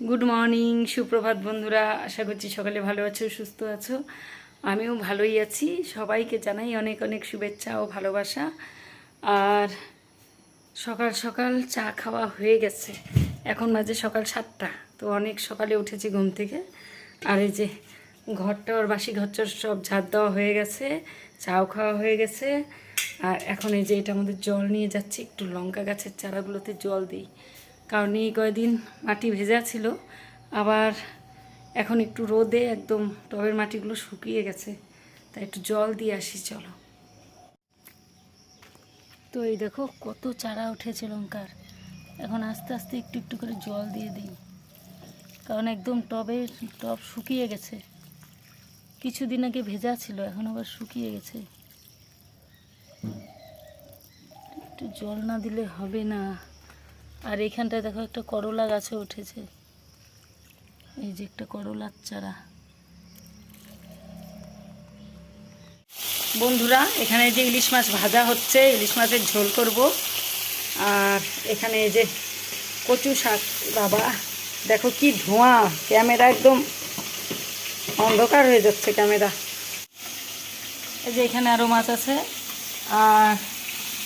Good morning সুপ্রভাত বন্ধুরা। আশা করছি সকালে ভালো আছো, সুস্থ আছো। আমিও ভালোই আছি। সবাইকে জানাই অনেক অনেক শুভেচ্ছা ও ভালোবাসা। আর সকাল সকাল চা খাওয়া হয়ে গেছে। এখন বাজে সকাল সাতটা। তো অনেক সকালে উঠেছি ঘুম থেকে। আর এই যে ঘরটা ওর বাসি ঘরটার সব ঝাড় দেওয়া হয়ে গেছে, চাও খাওয়া হয়ে গেছে। আর এখন এই যে এটা আমাদের জল নিয়ে যাচ্ছি, একটু লঙ্কা গাছের চারাগুলোতে জল দিই। কারণ এই কয়দিন মাটি ভেজা ছিল। আবার এখন একটু রোদে একদম টবের মাটিগুলো শুকিয়ে গেছে। তাই একটু জল দিয়ে আসি, চলো। তো এই দেখো কত চারা উঠেছে লঙ্কার। এখন আস্তে আস্তে একটু একটু করে জল দিয়ে দিই। কারণ একদম টবে টব শুকিয়ে গেছে। কিছুদিন আগে ভেজা ছিল, এখন আবার শুকিয়ে গেছে। একটু জল না দিলে হবে না। আর এখানটায় দেখো একটা করলা গাছে উঠেছে। এই যে একটা করলার চারা। বন্ধুরা, এখানে যে ইলিশ মাছ ভাজা হচ্ছে, ইলিশ মাছের ঝোল করব। আর এখানে এই যে কচু শাক, বাবা। দেখো কি ধোঁয়া, ক্যামেরা একদম অন্ধকার হয়ে যাচ্ছে ক্যামেরা। এই যে এখানে আরও মাছ আছে। আর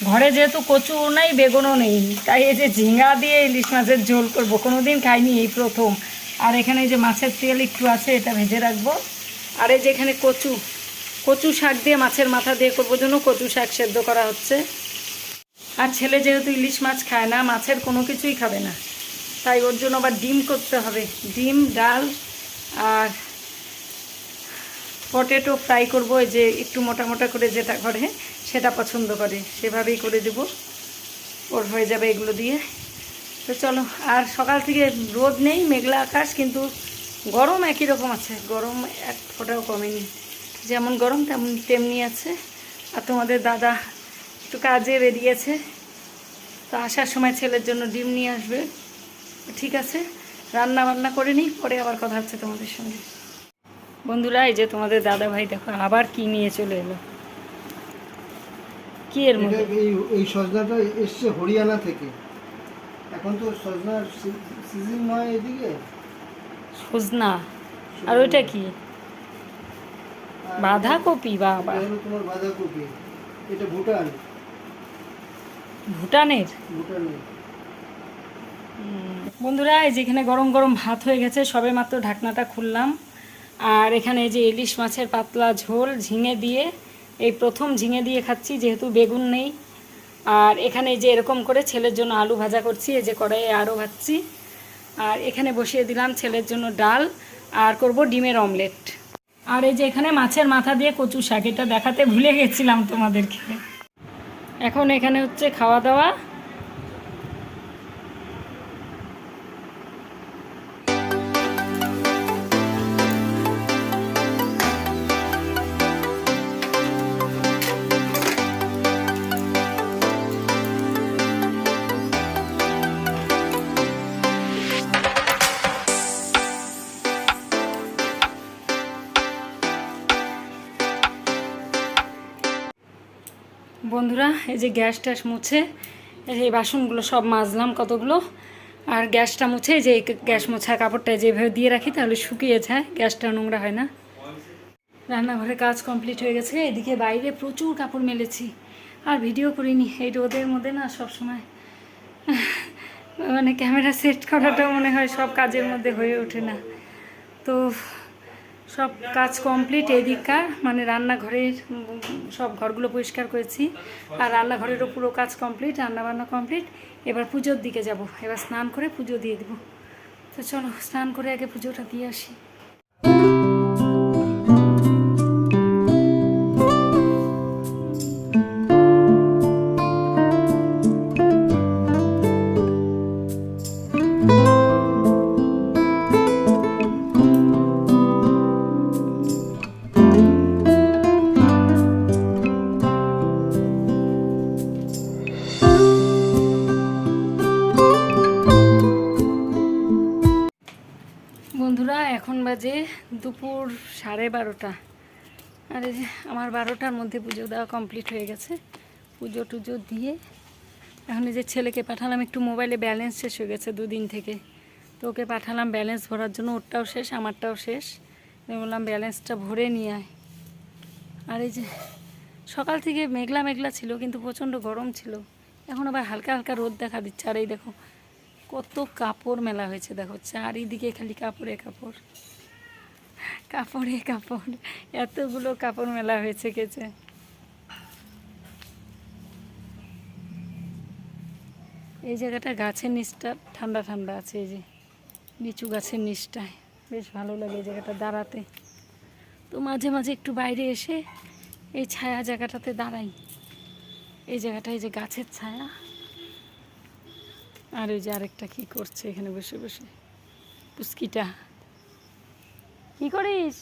ঘরে যেহেতু কচু নেই, বেগুনও নেই, তাই এই যে ঝিঙ্গা দিয়ে ইলিশ মাছের ঝোল করব। কোনো দিন খাইনি এই প্রথম। আর এখানে যে মাছের তেল একটু আছে, এটা ভেজে রাখব। আর এই যে এখানে কচু কচু শাক দিয়ে মাছের মাথা দিয়ে করব জন্য কচু শাক সেদ্ধ করা হচ্ছে। আর ছেলে যেহেতু ইলিশ মাছ খায় না, মাছের কোনো কিছুই খাবে না। তাই ওর জন্য আবার ডিম করতে হবে। ডিম, ডাল আর পটেটো ফ্রাই করব যে একটু মোটা মোটা করে যেটা করে, সেটা পছন্দ করে। সেভাবেই করে দেব। ওর হয়ে যাবে এগুলো দিয়ে। তো চলো, আর সকাল থেকে রোদ নেই, মেঘলা আকাশ, কিন্তু গরম একই রকম আছে। গরম এক ফোঁটাও কমেনি। যেমন গরম, তেমন তেমনি আছে। আর তোমাদের দাদা একটু কাজে বেরিয়েছে। তো আসার সময় ছেলের জন্য ডিম নিয়ে আসবে। ঠিক আছে রান্না বান্না করে নিই, পরে আবার কথা হচ্ছে তোমাদের সঙ্গে। বন্ধুরা এই যে তোমাদের দাদা ভাই দেখো আবার কি নিয়ে চলে এলো? কি এর মধ্যে? এই সজনাটা এসছে হরিয়ানা থেকে। এখন তো সজনার সিজন নয় এদিকে? সজনা? আর ওইটা কি? আর বাঁধাকপি বাবা। তোমার বাঁধাকপি। এটা ভুটান। ভুটানের? ভুটানে বন্ধুরা এই যে এখানে গরম গরম ভাত হয়ে গেছে সবে মাত্র ঢাকনাটা খুললাম। আর এখানে যে ইলিশ মাছের পাতলা ঝোল ঝিঙে দিয়ে, এই প্রথম ঝিঙে দিয়ে খাচ্ছি, যেহেতু বেগুন নেই। আর এখানে যে এরকম করে ছেলের জন্য আলু ভাজা করছি, এই যে কড়াইয়ে আরও ভাজছি। আর এখানে বসিয়ে দিলাম ছেলের জন্য ডাল, আর করব ডিমের অমলেট। আর এই যে এখানে মাছের মাথা দিয়ে কচু শাক, এটা দেখাতে ভুলে গেছিলাম তোমাদেরকে। এখন এখানে হচ্ছে খাওয়া দাওয়া। বন্ধুরা, এই যে গ্যাস ট্যাস মুছে, এই যে বাসনগুলো সব মাজলাম কতগুলো, আর গ্যাসটা মুছে যে গ্যাস মোছা কাপড়টা যেভাবে দিয়ে রাখি তাহলে শুকিয়ে যায়, গ্যাসটা নোংরা হয় না। রান্নাঘরে কাজ কমপ্লিট হয়ে গেছে, এদিকে বাইরে প্রচুর কাপড় মেলেছি, আর ভিডিও করিনি, এই রোদের মধ্যে না সব সময় মানে ক্যামেরা সেট করাটা মনে হয় সব কাজের মধ্যে হয়ে ওঠে না। তো সব কাজ কমপ্লিট এদিককার মানে রান্নাঘরের, সব ঘরগুলো পরিষ্কার করেছি। আর রান্নাঘরেরও পুরো কাজ কমপ্লিট রান্নাবান্না কমপ্লিট এবার পুজোর দিকে যাব, এবার স্নান করে পুজো দিয়ে দেবো। তো চলো, স্নান করে আগে পুজোটা দিয়ে আসি। বাজে দুপুর সাড়ে বারোটা। আর, আমার বারোটার মধ্যে পুজো দেওয়া কমপ্লিট হয়ে গেছে। পুজো টুজো দিয়ে এখন যে ছেলেকে পাঠালাম, একটু মোবাইলে ব্যালেন্স শেষ হয়ে গেছে দুদিন থেকে। তো ওকে পাঠালাম ব্যালেন্স ভরার জন্য, ওরটাও শেষ, আমারটাও শেষ। আমি বললাম ব্যালেন্সটা ভরে নিয়ে আয়। আর এই যে সকাল থেকে মেঘলা মেঘলা ছিল, কিন্তু প্রচণ্ড গরম ছিল। এখন আবার হালকা হালকা রোদ দেখা দিচ্ছে। আর এই দেখো, কত কাপড় মেলা হয়েছে, দেখো। চারিদিকে খালি কাপড়ে কাপড়। কাপড়ে কাপড়, এতগুলো কাপড় মেলা হয়েছে কেছে এই জায়গাটা গাছের নিচটা ঠান্ডা ঠান্ডা আছে, এই যে লিচু গাছের নিচটায়। বেশ ভালো লাগে এই জায়গাটা দাঁড়াতে। তো মাঝে মাঝে একটু বাইরে এসে এই ছায়া জায়গাটাতে দাঁড়াই। এই জায়গাটা, এই যে গাছের ছায়া। আর ওই যে আরেকটা কি করছে এখানে বসে বসে? পুস্কিটা। কি করিস?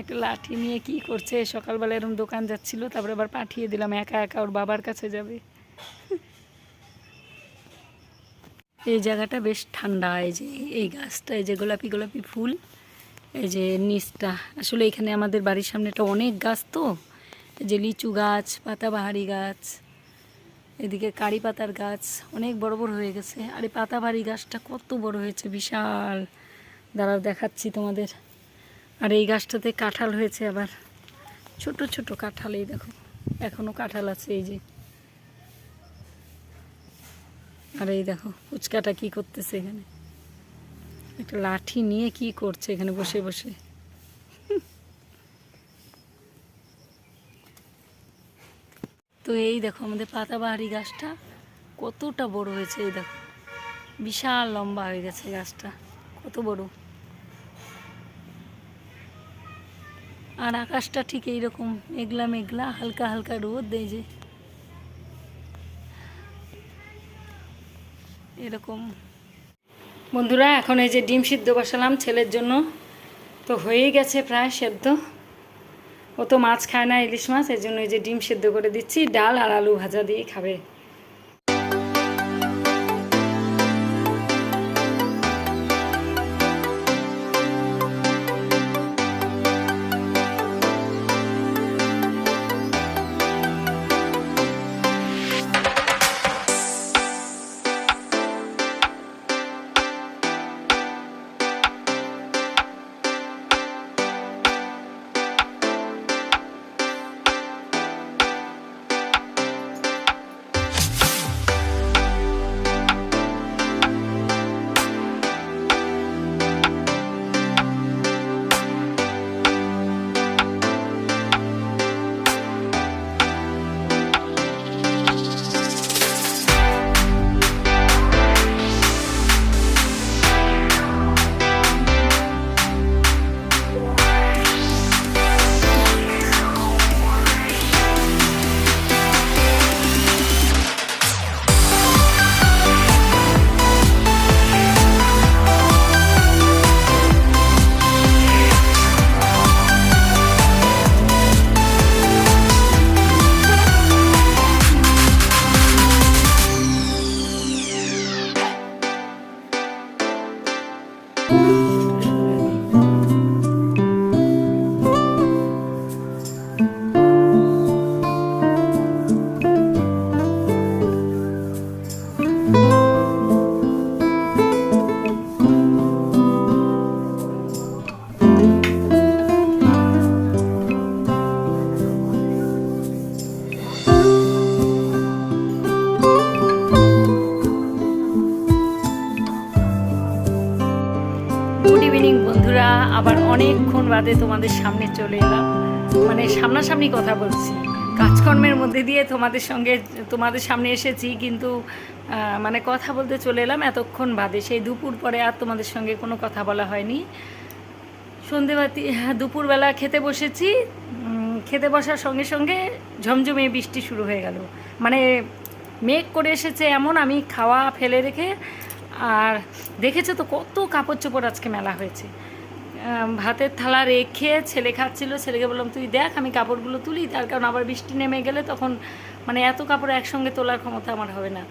একটা লাঠি নিয়ে কি করছে? সকালবেলা এরকম দোকান যাচ্ছিল, তারপরে আবার পাঠিয়ে দিলাম, একা একা ওর বাবার কাছে যাবে। এই জায়গাটা বেশ ঠান্ডা, এই যে এই গাছটা, এই যে গোলাপি গোলাপি ফুল, এই যে নিচটা। আসলে এখানে আমাদের বাড়ির সামনেটা অনেক গাছ তো, এই যে লিচু গাছ, পাতাবাহারি গাছ এদিকে কারি পাতার গাছ অনেক বড় বড় হয়ে গেছে। আর এই পাতাবাহারি গাছটা কত বড় হয়েছে, বিশাল। দাঁড়াও দেখাচ্ছি তোমাদের। আর এই গাছটাতে কাঁঠাল হয়েছে আবার। ছোট ছোট কাঁঠাল, এই দেখো। এখনও কাঁঠাল আছে, এই যে। আর এই দেখো, ফুচকাটা কি করতেছে এখানে? একটা লাঠি নিয়ে কি করছে এখানে বসে বসে? তো এই দেখো আমাদের পাতাবাহারি গাছটা কতটা বড় হয়েছে, এই দেখো। বিশাল লম্বা হয়ে গেছে গাছটা, কত বড়। আর আকাশটা ঠিক এইরকম মেঘলা মেঘলা, হালকা হালকা রোদ দেয় যে। এরকম। বন্ধুরা, এখন এই যে ডিম সিদ্ধ বসালাম ছেলের জন্য। তো হয়েই গেছে প্রায় সেদ্ধ। ও তো মাছ খায় না ইলিশ মাছ এই জন্য এই যে ডিম সেদ্ধ করে দিচ্ছি, ডাল আর আলু ভাজা দিয়ে খাবে। ইভিনিং বন্ধুরা। আবার অনেকক্ষণ বাদে তোমাদের সামনে চলে এলাম। মানে সামনাসামনি কথা বলছি। কাজকর্মের মধ্যে দিয়ে তোমাদের সঙ্গে, তোমাদের সামনে এসেছি, কিন্তু মানে কথা বলতে চলে এলাম এতক্ষণ বাদে। সেই দুপুর পরে আর তোমাদের সঙ্গে কোনো কথা বলা হয়নি। সন্ধেবাতি হ্যাঁ দুপুরবেলা খেতে বসেছি। খেতে বসার সঙ্গে সঙ্গে ঝমঝমে বৃষ্টি শুরু হয়ে গেল। মানে মেঘ করে এসেছে এমন, আমি খাওয়া ফেলে রেখে আর দেখেছ তো কত কাপড় চোপড় আজকে মেলা হয়েছে। ভাতের থালা রেখে ছেলে খাচ্ছিল, ছেলেকে বললাম, তুই দেখ, আমি কাপড়গুলো তুলি। তার কারণ আবার বৃষ্টি নেমে গেলে তখন মানে এত কাপড় একসঙ্গে তোলার ক্ষমতা আমার হবে না।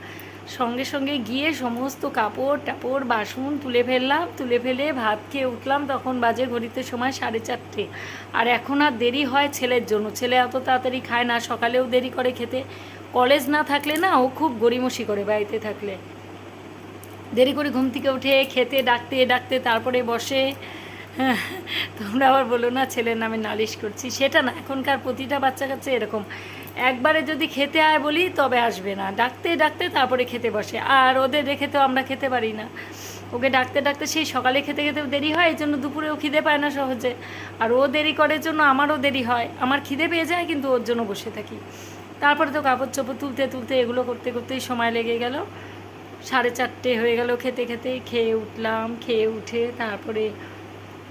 সঙ্গে সঙ্গে গিয়ে সমস্ত কাপড় টাপড়, বাসন তুলে ফেললাম, তুলে ফেলে ভাত খেয়ে উঠলাম। তখন বাজে ঘড়িতে সময় সাড়ে চারটে। আর এখন আর দেরি হয় ছেলের জন্য। ছেলে এত তাড়াতাড়ি খায় না, সকালেও দেরি করে খেতে। কলেজ না থাকলে না ও খুব গড়িমসি করে বাড়িতে থাকলে। দেরি করে ঘুম থেকে উঠে খেতে ডাকতে ডাকতে তারপরে বসে। হ্যাঁ, তোমরা আবার বলো না ছেলের নামে নালিশ করছি। সেটা না এখনকার প্রতিটা বাচ্চা কাছে এরকম। একবারে যদি খেতে আয় বলি তবে আসবে না। ডাকতে ডাকতে তারপরে খেতে বসে। আর ওদের রেখে তো আমরা খেতে পারি না। ওকে ডাকতে ডাকতে সেই সকালে খেতে খেতে দেরি হয় এই জন্য দুপুরেও খিদে পায় না সহজে। আর ও দেরি করার জন্য আমারও দেরি হয়। আমার খিদে পেয়ে যায় কিন্তু ওর জন্য বসে থাকি। তারপরে তো কাপড় চোপড় তুলতে তুলতে এগুলো করতে করতেই সময় লেগে গেল। সাড়ে চারটে হয়ে গেল খেতে খেতে, খেয়ে উঠলাম, খেয়ে উঠে তারপরে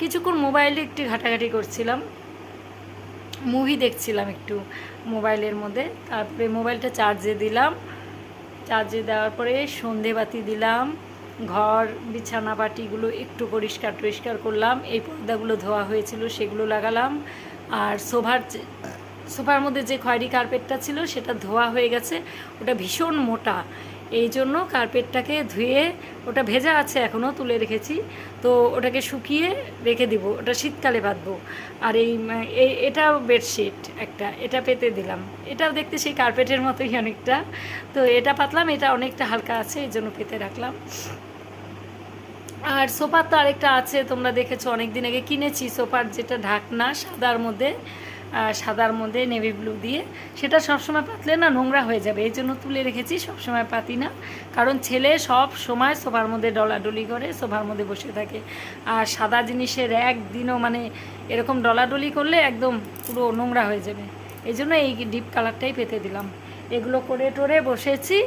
কিছুক্ষণ মোবাইলে একটু ঘাটাঘাটি করছিলাম। মুভি দেখছিলাম একটু মোবাইলের মধ্যে, তারপরে মোবাইলটা চার্জে দিলাম। চার্জে দেওয়ার পরে সন্ধে বাতি দিলাম, ঘর, বিছানা পাটিগুলো একটু পরিষ্কার টরিষ্কার করলাম, এই পর্দাগুলো ধোয়া হয়েছিল সেগুলো লাগালাম। আর সোফার সোফার মধ্যে যে খয়েরি কার্পেটটা ছিল সেটা ধোয়া হয়ে গেছে, ওটা ভীষণ মোটা। এই জন্য কার্পেটটাকে ধুয়ে ওটা ভেজা আছে এখনও তুলে রেখেছি। তো ওটাকে শুকিয়ে রেখে দিব, ওটা শীতকালে বাঁধবো। আর এই এটাও বেডশিট একটা, এটা পেতে দিলাম। এটাও দেখতে সেই কার্পেটের মতোই অনেকটা। তো এটা পাতলাম, এটা অনেকটা হালকা আছে, এই জন্য পেতে রাখলাম। আর সোফার তো আরেকটা আছে, তোমরা দেখেছ অনেক দিন আগে কিনেছি সোফার যেটা ঢাকনা সাদার মধ্যে। সাদার মধ্যে নেভি ব্লু দিয়ে। সেটা সবসময় পাতলে না নোংরা হয়ে যাবে, এই জন্য তুলে রেখেছি, সবসময় পাতি না। কারণ ছেলে সব সময় সোফার মধ্যে ডলাডলি করে, সোফার মধ্যে বসে থাকে। আর সাদা জিনিসের একদিনও মানে এরকম ডলাডলি করলে একদম পুরো নোংরা হয়ে যাবে। এই জন্য এই ডিপ কালারটাই পেতে দিলাম। এগুলো করে টোরে বসেছি।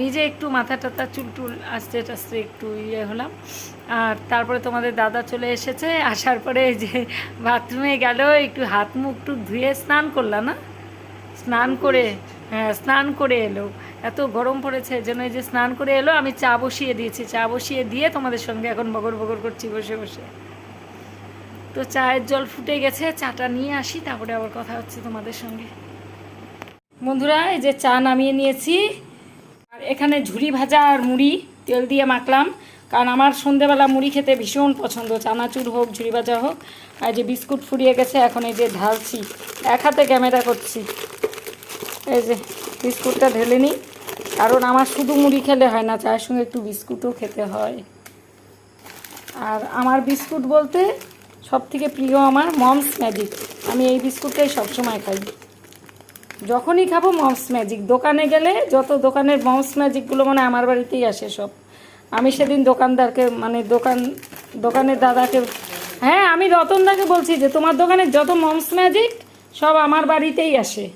নিজে একটু মাথা টাথা, চুল টুল আস্তে আস্তে একটু ইয়ে হলাম। আর তারপরে তোমাদের দাদা চলে এসেছে। আসার পরে যে বাথরুমে গেল, একটু হাত মুখ টুক ধুয়ে স্নান করলা না? স্নান করে হ্যাঁ স্নান করে এলো। এত গরম পড়েছে জন্য এই যে স্নান করে এলো, আমি চা বসিয়ে দিয়েছি। চা বসিয়ে দিয়ে তোমাদের সঙ্গে এখন বগর বগর করছি বসে বসে। তো চায়ের জল ফুটে গেছে, চাটা নিয়ে আসি, তারপরে আবার কথা হচ্ছে তোমাদের সঙ্গে। বন্ধুরা, এই যে চা নামিয়ে নিয়েছি। আর এখানে ঝুড়ি ভাজা আর মুড়ি তেল দিয়ে মাখলাম। কারণ আমার সন্ধেবেলা মুড়ি খেতে ভীষণ পছন্দ, চানাচুর হোক ঝুড়ি ভাজা হোক। আর যে বিস্কুট ফুরিয়ে গেছে, এখন এই যে ঢালছি। এক হাতে ক্যামেরা করছি। এই যে বিস্কুটটা ঢেলে নিই। কারণ আমার শুধু মুড়ি খেলে হয় না, চায়ের সঙ্গে একটু বিস্কুটও খেতে হয়। আর আমার বিস্কুট বলতে সব থেকে প্রিয় আমার মমস ম্যাজিক। আমি এই বিস্কুটটাই সবসময় খাই। যখনই খাব মমস ম্যাজিক দোকানে গেলে যত দোকানের মমস ম্যাজিকগুলো মানে আমার বাড়িতেই আসে সব। আমি সেদিন দোকানদারকে মানে দোকান, দোকানের দাদাকে হ্যাঁ আমি রতনদাকে বলছি যে, তোমার দোকানের যত মমস ম্যাজিক সব আমার বাড়িতেই আসে।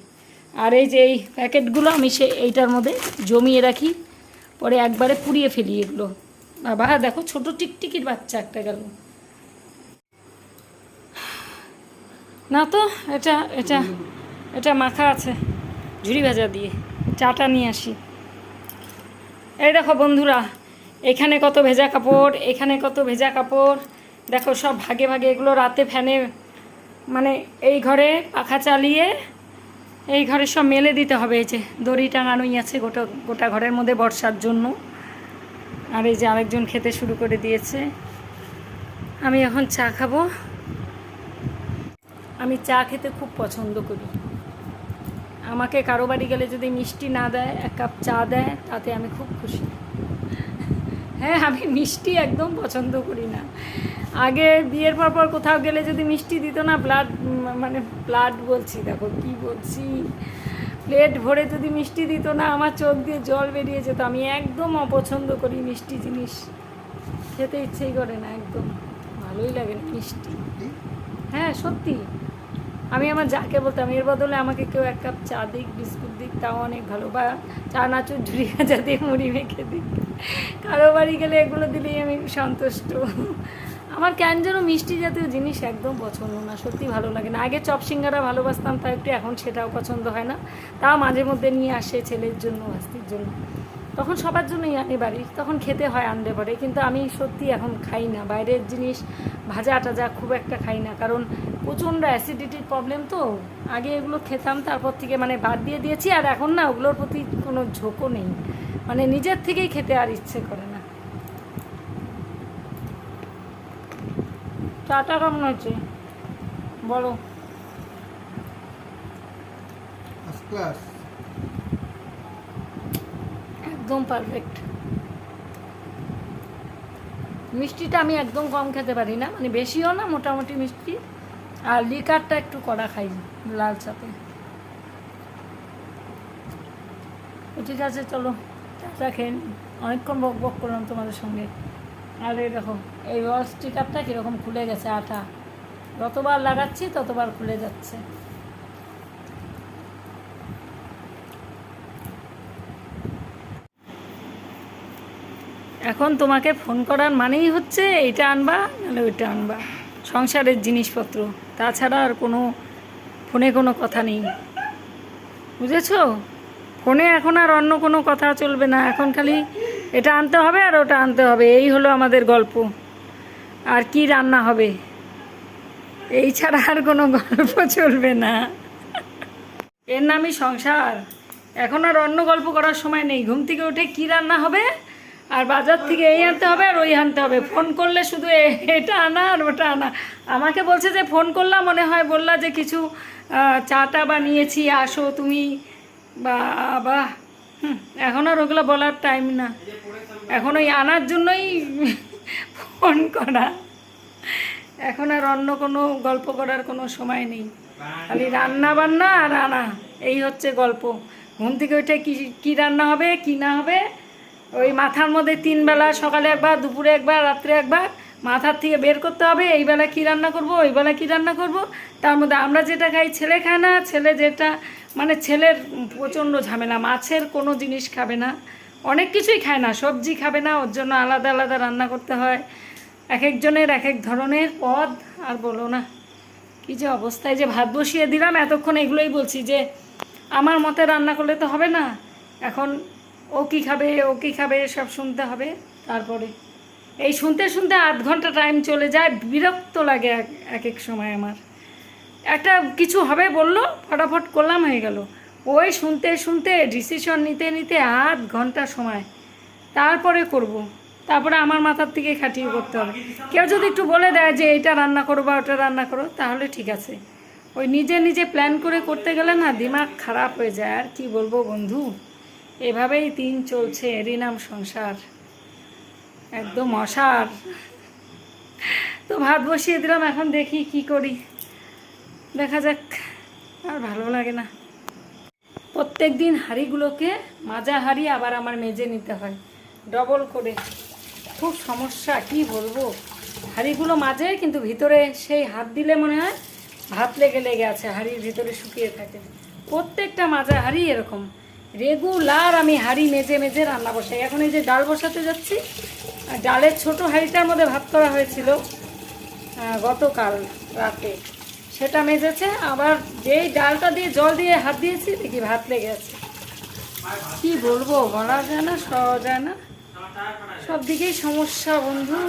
আর এই যে এই প্যাকেটগুলো আমি সে, এইটার মধ্যে জমিয়ে রাখি। পরে একবারে পুড়িয়ে ফেলি এগুলো। বাবা, দেখো ছোট টিকটিকির বাচ্চা একটা গেল। না তো, এটা এটা এটা মাখা আছে। ঝুড়ি ভাজা দিয়ে। চাটা নিয়ে আসি। এই দেখো বন্ধুরা, এখানে কত ভেজা কাপড়, এখানে কত ভেজা কাপড়। দেখো সব ভাগে ভাগে এগুলো রাতে ফ্যানে মানে এই ঘরে পাখা চালিয়ে এই ঘরে সব মেলে দিতে হবে। এই যে দড়ি টাঙানোই আছে গোটা গোটা ঘরের মধ্যে বর্ষার জন্য। আর এই যে আরেকজন খেতে শুরু করে দিয়েছে। আমি এখন চা খাব। আমি চা খেতে খুব পছন্দ করি। আমাকে কারও বাড়ি গেলে যদি মিষ্টি না দেয় এক কাপ চা দেয় তাতে আমি খুব খুশি। হ্যাঁ আমি মিষ্টি একদম পছন্দ করি না। আগে বিয়ের পর পর কোথাও গেলে যদি মিষ্টি দিত না ব্লাড মানে ব্লাড বলছি দেখো কি বলছি? প্লেট ভরে যদি মিষ্টি দিত না আমার চোখ দিয়ে জল বেরিয়ে যেত। আমি একদম অপছন্দ করি মিষ্টি জিনিস। খেতে ইচ্ছেই করে না একদম। ভালোই লাগে না মিষ্টি। হ্যাঁ সত্যি। আমি আমার যাকে বলতাম, এর বদলে আমাকে কেউ এক কাপ চা দিক, বিস্কুট দিক, তাও অনেক ভালো। বা চা নাচুর ঝুড়ি ভাজা দিয়ে মুড়ি মেখে দিক। কারও বাড়ি গেলে এগুলো দিলেই আমি সন্তুষ্ট। আমার কেন যেন মিষ্টি জাতীয় জিনিস একদম পছন্দ না, সত্যি ভালো লাগে না। আগে চপ সিঙ্গারা ভালোবাসতাম, তাই একটু এখন সেটাও পছন্দ হয় না। তাও মাঝে মধ্যে নিয়ে আসে ছেলের জন্য আস্তির জন্য। তখন সবার জন্যই আনি বাড়ি। তখন খেতে হয় আনলে পরে, কিন্তু আমি সত্যি এখন খাই না। বাইরের জিনিস, ভাজা টাজা খুব একটা খাই না, কারণ প্রচণ্ড অ্যাসিডিটির প্রবলেম তো। আগে এগুলো খেতাম, তারপর থেকে মানে বাদ দিয়ে দিয়েছি, আর এখন না ওগুলোর প্রতি কোনো ঝোঁকও নেই। মানে নিজের থেকেই খেতে আর ইচ্ছে করে না। চাটা কেমন হয়েছে? বলো। একদম পারফেক্ট মিষ্টিটা আমি একদম কম খেতে পারি না মানে বেশিও না, মোটামুটি মিষ্টি। আর লিকারটা একটু কড়া খাই লাল চাপে। ঠিক আছে, চলো চাটা খেয়ে। অনেকক্ষণ বক বক করলাম তোমাদের সঙ্গে। আর এই দেখো, এই ওয়াল স্টিকারটা কীরকম খুলে গেছে আটা যতবার লাগাচ্ছি ততবার খুলে যাচ্ছে। এখন তোমাকে ফোন করার মানেই হচ্ছে এইটা আনবা, নাহলে ওইটা আনবা। সংসারের জিনিসপত্র, তাছাড়া আর কোনো ফোনে কোনো কথা নেই। বুঝেছ? ফোনে এখন আর অন্য কোনো কথা চলবে না, এখন খালি এটা আনতে হবে আর ওটা আনতে হবে, এই হলো আমাদের গল্প। আর কি রান্না হবে? এই ছাড়া আর কোনো গল্প চলবে না। এর নামই সংসার। এখন আর অন্য গল্প করার সময় নেই। ঘুম থেকে উঠে কি রান্না হবে? আর বাজার থেকে এই আনতে হবে আর ওই আনতে হবে। ফোন করলে শুধু এটা আনা আর ওটা আনা। আমাকে বলছে যে ফোন করলাম, মনে হয় বললা যে কিছু চাটা বানিয়েছি, আসো তুমি। বা বা এখন আর ওগুলো বলার টাইম না। এখন ওই আনার জন্যই ফোন করা। এখন আর অন্য কোনো গল্প করার কোনো সময় নেই। খালি রান্না বান্না আর আনা, এই হচ্ছে গল্প। ঘুম থেকে ওইটা কি, কী রান্না হবে, কি না হবে ওই মাথার মধ্যে তিন বেলা, সকালে একবার, দুপুরে একবার, রাত্রে একবার মাথার থেকে বের করতে হবে, এই বেলা কী রান্না করব, ওই বেলা কী রান্না করব। তার মধ্যে আমরা যেটা খাই, ছেলে খায় না, ছেলে যেটা মানে ছেলের প্রচণ্ড ঝামেলা, মাছের কোনো জিনিস খাবে না, অনেক কিছুই খায় না, সবজি খাবে না, ওর জন্য আলাদা আলাদা রান্না করতে হয়। এক একজনের এক এক ধরনের পদ, আর বলো না, কি যে অবস্থায় যে ভাত বসিয়ে দিলাম, এতক্ষণ এগুলোই বলছি যে, আমার মতে রান্না করলে তো হবে না, এখন ও কি খাবে, ও কি খাবে, সব শুনতে হবে। তারপরে এই শুনতে শুনতে আধ ঘণ্টা টাইম চলে যায়, বিরক্ত লাগে এক এক সময় আমার। একটা কিছু হবে বলল, ফটাফট করলাম হয়ে গেল। ওই শুনতে শুনতে ডিসিশন নিতে নিতে আধ ঘণ্টা সময় তারপরে করব। তারপরে আমার মাথার থেকে খাটিয়ে করতে হবে। কেউ যদি একটু বলে দেয় যে এইটা রান্না করো বা ওটা রান্না করো, তাহলে ঠিক আছে। ওই নিজে নিজে প্ল্যান করে করতে গেলে না, দিমাগ খারাপ হয়ে যায়। আর কি বলব বন্ধু? এভাবেই দিন চলছে এরই নাম সংসার। একদম অসার। তো ভাত বসিয়ে দিলাম, এখন দেখি কি করি। দেখা যাক, আর ভালো লাগে না। প্রত্যেক দিন হাঁড়িগুলোকে মাজা হাঁড়ি আবার আমার মেজে নিতে হয়, ডবল করে। খুব সমস্যা, কি বলব? হাঁড়িগুলো মাঝে কিন্তু ভিতরে সেই হাত দিলে মনে হয় ভাত লেগে লেগে আছে, হাঁড়ির ভিতরে শুকিয়ে থাকে। প্রত্যেকটা মাজা হাঁড়ি এরকম। রেগুলার আমি হাঁড়ি মেজে মেজে রান্না বসাই। এখন এই যে ডাল বসাতে যাচ্ছি ডালের ছোট হাঁড়িটার মধ্যে ভাত করা হয়েছিল গতকাল রাতে। সেটা মেজেছে, আবার যেই ডালটা দিয়ে জল দিয়ে হাত দিয়েছি, দেখি ভাত লেগে আছে। কি বলব, বলা যায় না সহজ যায় না। সব দিকেই সমস্যা বন্ধু,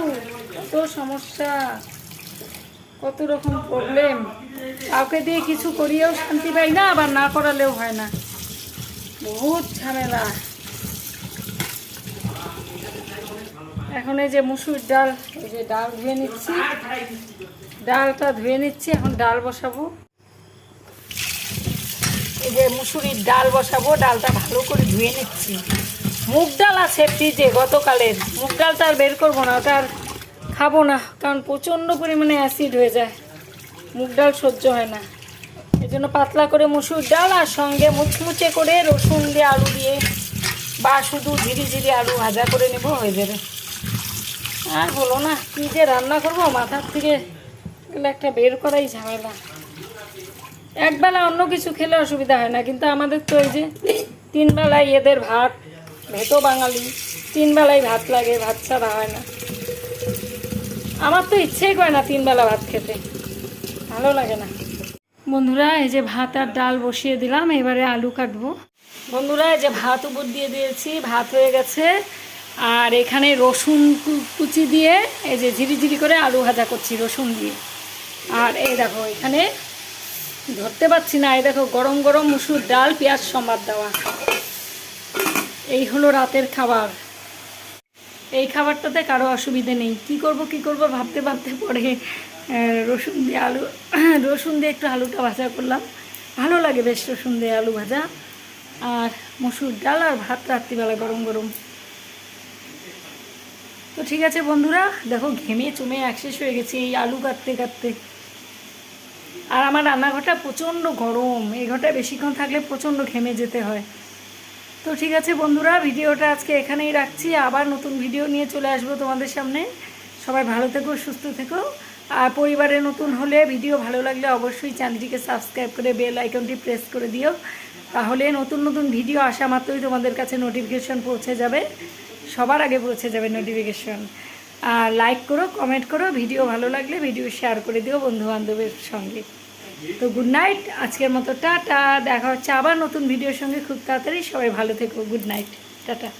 কত সমস্যা, কত রকম প্রবলেম কাউকে দিয়ে কিছু করিয়েও শান্তি পাই না, আবার না করালেও হয় না। বহুত ঝামেলা। এখন এই যে মুসুর ডাল, এই যে ডাল ধুয়ে নিচ্ছি। ডালটা ধুয়ে নিচ্ছি, এখন ডাল বসাবো। এই যে মুসুরির ডাল বসাবো, ডালটা ভালো করে ধুয়ে নিচ্ছি। মুগ ডাল আছে ফ্রিজে গতকালের। মুগ ডালটা আর বের করব না, ওটা আর খাব না, কারণ প্রচণ্ড পরিমাণে অ্যাসিড হয়ে যায়। মুগ ডাল সহ্য হয় না। জন্য পাতলা করে মুসুর ডাল আর সঙ্গে মুচমুচে করে রসুন দিয়ে আলু দিয়ে বা শুধু ঝিরি ঝিরি আলু ভাজা করে নেব, হয়ে যাবে। আর বলো না, কী যে রান্না করব, মাথার থেকে এগুলো একটা বের করাই ঝামেলা। একবেলা অন্য কিছু খেলে অসুবিধা হয় না, কিন্তু আমাদের তো এই যে তিন বেলায় এদের ভাত ভেতো বাঙালি তিন বেলায় ভাত লাগে, ভাত ছাড়া হয় না। আমার তো ইচ্ছেই করে না তিন বেলা ভাত খেতে, ভালো লাগে না। বন্ধুরা, এই যে ভাত আর ডাল বসিয়ে দিলাম, এবারে আলু কাটবো। বন্ধুরা, এই যে ভাত উপর দিয়ে দিয়েছি, ভাত হয়ে গেছে। আর এখানে রসুন কুচি দিয়ে এই যে ঝিরি ঝিরি করে আলু ভাজা করছি, রসুন দিয়ে। আর এই দেখো, এখানে ধরতে পারছি না, এই দেখো, গরম গরম মুসুর ডাল, পেঁয়াজ সম্বাদ দেওয়া। এই হলো রাতের খাবার। এই খাবারটাতে কারও অসুবিধে নেই। কি করব কি করব ভাবতে ভাবতে পরে রসুন দিয়ে আলু, রসুন দিয়ে একটু আলুটা ভাজা করলাম। ভালো লাগে বেশ রসুন দিয়ে আলু ভাজা। আর মসুর ডাল আর ভাত রাত্রিবেলা গরম গরম। তো ঠিক আছে বন্ধুরা, দেখো ঘেমে চুমে একশেষ হয়ে গেছে এই আলু কাটতে কাটতে। আর আমার রান্নাঘরটা প্রচণ্ড গরম, এই ঘরটা বেশিক্ষণ থাকলে প্রচণ্ড ঘেমে যেতে হয়। তো ঠিক আছে বন্ধুরা, ভিডিওটা আজকে এখানেই রাখছি। আবার নতুন ভিডিও নিয়ে চলে আসব তোমাদের সামনে। সবাই ভালো থেকো, সুস্থ থেকো। আর পরিবারে নতুন হলে ভিডিও ভালো লাগলে অবশ্যই চ্যানেলটিকে সাবস্ক্রাইব করে বেল আইকনটি প্রেস করে দিও। তাহলে নতুন নতুন ভিডিও আসা মাত্রই তোমাদের কাছে নোটিফিকেশন পৌঁছে যাবে। সবার আগে পৌঁছে যাবে নোটিফিকেশন আর লাইক করো কমেন্ট করো, ভিডিও ভালো লাগলে ভিডিও শেয়ার করে দিও বন্ধু বান্ধবের সঙ্গে। তো গুড নাইট আজকের মতো টাটা। দেখা হচ্ছে আবার নতুন ভিডিওর সঙ্গে। খুব তাড়াতাড়ি সবাই ভালো থেকো। Good night tata.